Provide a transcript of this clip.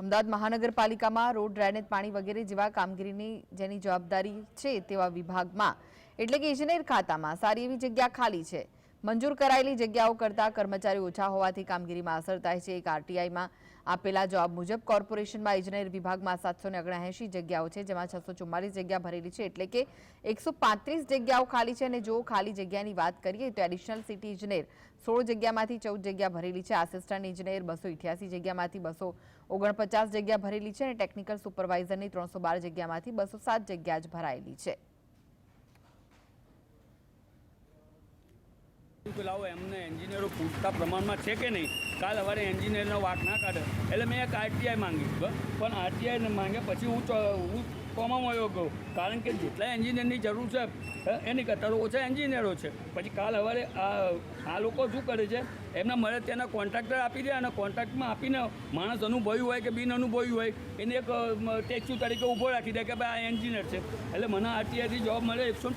અમદાવાદ મહાનગરપાલિકામાં road, drainage, પાણી વગેરે જેવા કામગીરીની જેની જવાબદારી છે તેવા વિભાગમાં. એટલે કે ઇજનેર ખાતામાં. સારી એવી જગ્યા ખાલી છે. મંજૂર કરાયેલી જગ્યાઓ કરતાં કર્મચારી ઓછા હોવાથી કામગીરીમાં અસર થાય છે. એક આરટીઆઈમાં આપેલા જવાબ મુજબ કોર્પોરેશનમાં ઇજનેર વિભાગમાં સાતસો ઓગણએંશી જગ્યાઓ છે, જેમાં છસો ચુમ્માલીસ જગ્યા ભરેલી છે. એટલે કે એકસો પાંત્રીસ જગ્યાઓ ખાલી છે અને જો ખાલી જગ્યાની વાત કરીએ તો એડિશનલ સિટી ઇજનેર સોળ જગ્યામાંથી ચૌદ જગ્યા ભરેલી છે, આસિસ્ટન્ટ ઇજનેર બસો ઇઠ્યાસી જગ્યામાંથી બસો ઓગણપચાસ જગ્યા ભરેલી છે અને ટેકનિકલ સુપરવાઇઝરની ત્રણસો બાર જગ્યામાંથી બસો સાત જગ્યા જ ભરાયેલી છે. લાવો એમને એન્જિનિયરો પૂરતા પ્રમાણમાં છે કે નહીં? કાલ સવારે એન્જિનિયરનો વાક ના કાઢે. એટલે મેં એક આરટીઆઈ માંગી? પણ આરટીઆઈ માંગ્યા પછી હું હું કોમામાં આવ્યો ગયો. કારણ કે જેટલા એન્જિનિયરની જરૂર છે એની કરતાં ઓછા એન્જિનિયરો છે. પછી કાલ સવારે આ આ લોકો શું કરે છે? એમના મળે તેના કોન્ટ્રાક્ટર આપી દે અને કોન્ટ્રાક્ટમાં આપીને માણસ અનુભવી હોય કે બિન અનુભવી હોય, એને એક ટેક્યુ તરીકે ઊભો રાખી દે કે ભાઈ આ એન્જિનિયર છે. એટલે મને આરટીઆઈથી જોબ મળે એકસો